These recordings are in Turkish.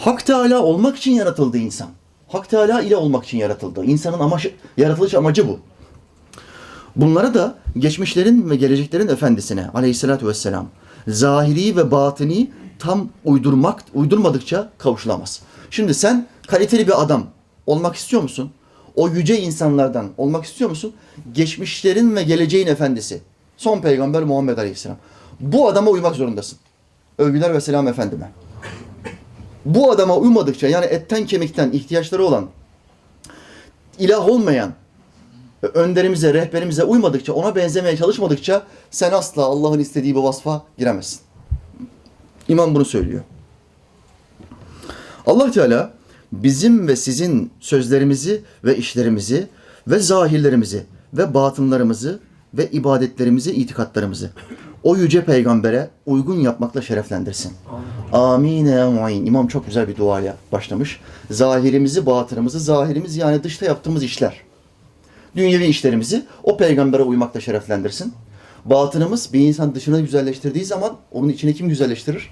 Hak Teala olmak için yaratıldı insan. Hak Teala ile olmak için yaratıldı. İnsanın amacı, yaratılış amacı bu. Bunlara da geçmişlerin ve geleceklerin efendisine aleyhissalatü vesselam zahiri ve batini tam uydurmak uydurmadıkça kavuşulamaz. Şimdi sen kaliteli bir adam olmak istiyor musun? O yüce insanlardan olmak istiyor musun? Geçmişlerin ve geleceğin efendisi. Son peygamber Muhammed Aleyhisselam. Bu adama uymak zorundasın. Övgüler ve selam efendime. Bu adama uymadıkça yani etten kemikten ihtiyaçları olan ilah olmayan önderimize, rehberimize uymadıkça, ona benzemeye çalışmadıkça sen asla Allah'ın istediği bu vasfa giremezsin. İmam bunu söylüyor. Allah Teala bizim ve sizin sözlerimizi ve işlerimizi ve zahirlerimizi ve batınlarımızı ve ibadetlerimizi, itikatlarımızı o yüce peygambere uygun yapmakla şereflendirsin. Amin. ya muin. İmam çok güzel bir duayla başlamış. Zahirimizi, batınımızı, zahirimiz yani dışta yaptığımız işler dünyevi işlerimizi o peygambere uymakla şereflendirsin. Batınımız bir insan dışını güzelleştirdiği zaman onun içini kim güzelleştirir?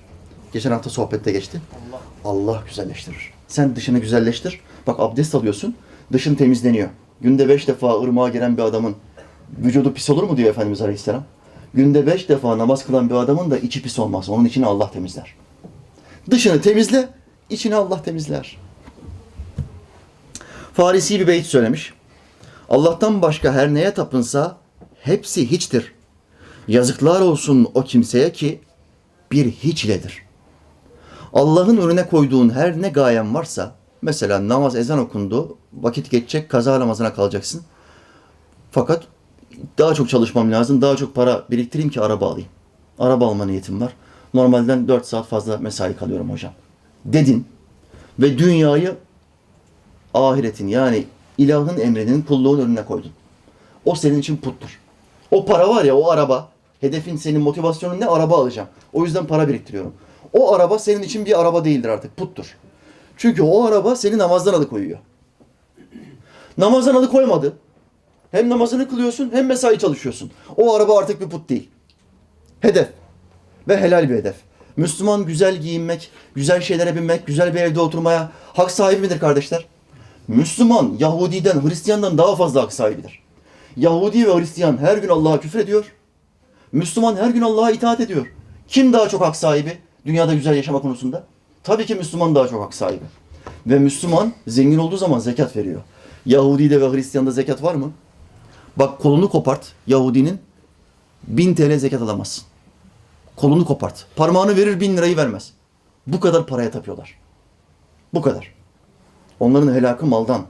Geçen hafta sohbette geçti. Allah. Allah güzelleştirir. Sen dışını güzelleştir. Bak abdest alıyorsun. Dışın temizleniyor. Günde beş defa ırmağa giren bir adamın vücudu pis olur mu diyor Efendimiz Aleyhisselam. Günde beş defa namaz kılan bir adamın da içi pis olmaz. Onun içini Allah temizler. Dışını temizle, içini Allah temizler. Farisi bir beyit söylemiş. Allah'tan başka her neye tapınsa hepsi hiçtir. Yazıklar olsun o kimseye ki bir hiç iledir. Allah'ın önüne koyduğun her ne gayen varsa, mesela namaz ezan okundu, vakit geçecek, kaza namazına kalacaksın. Fakat daha çok çalışmam lazım, daha çok para biriktireyim ki araba alayım. Araba alma niyetim var. Normalden 4 saat fazla mesai kalıyorum hocam. Dedin ve dünyayı ahiretin yani ilahın emrinin kulluğun önüne koydun. O senin için puttur. O para var ya o araba. Hedefin senin motivasyonun ne? Araba alacağım. O yüzden para biriktiriyorum. O araba senin için bir araba değildir artık. Puttur. Çünkü o araba seni namazdan alıkoyuyor. Namazdan alıkoymadı. Hem namazını kılıyorsun hem mesai çalışıyorsun. O araba artık bir put değil. Hedef. Ve helal bir hedef. Müslüman güzel giyinmek, güzel şeylere binmek, güzel bir evde oturmaya hak sahibi midir kardeşler? Müslüman Yahudi'den, Hristiyan'dan daha fazla hak sahibidir. Yahudi ve Hristiyan her gün Allah'a küfür ediyor. Müslüman her gün Allah'a itaat ediyor. Kim daha çok hak sahibi dünyada güzel yaşama konusunda? Tabii ki Müslüman daha çok hak sahibi. Ve Müslüman zengin olduğu zaman zekat veriyor. Yahudi'de ve Hristiyan'da zekat var mı? Bak kolunu kopart Yahudinin 1000 TL zekat alamazsın. Kolunu kopart. Parmağını verir bin lirayı vermez. Bu kadar paraya tapıyorlar. Bu kadar. Onların helakı maldan.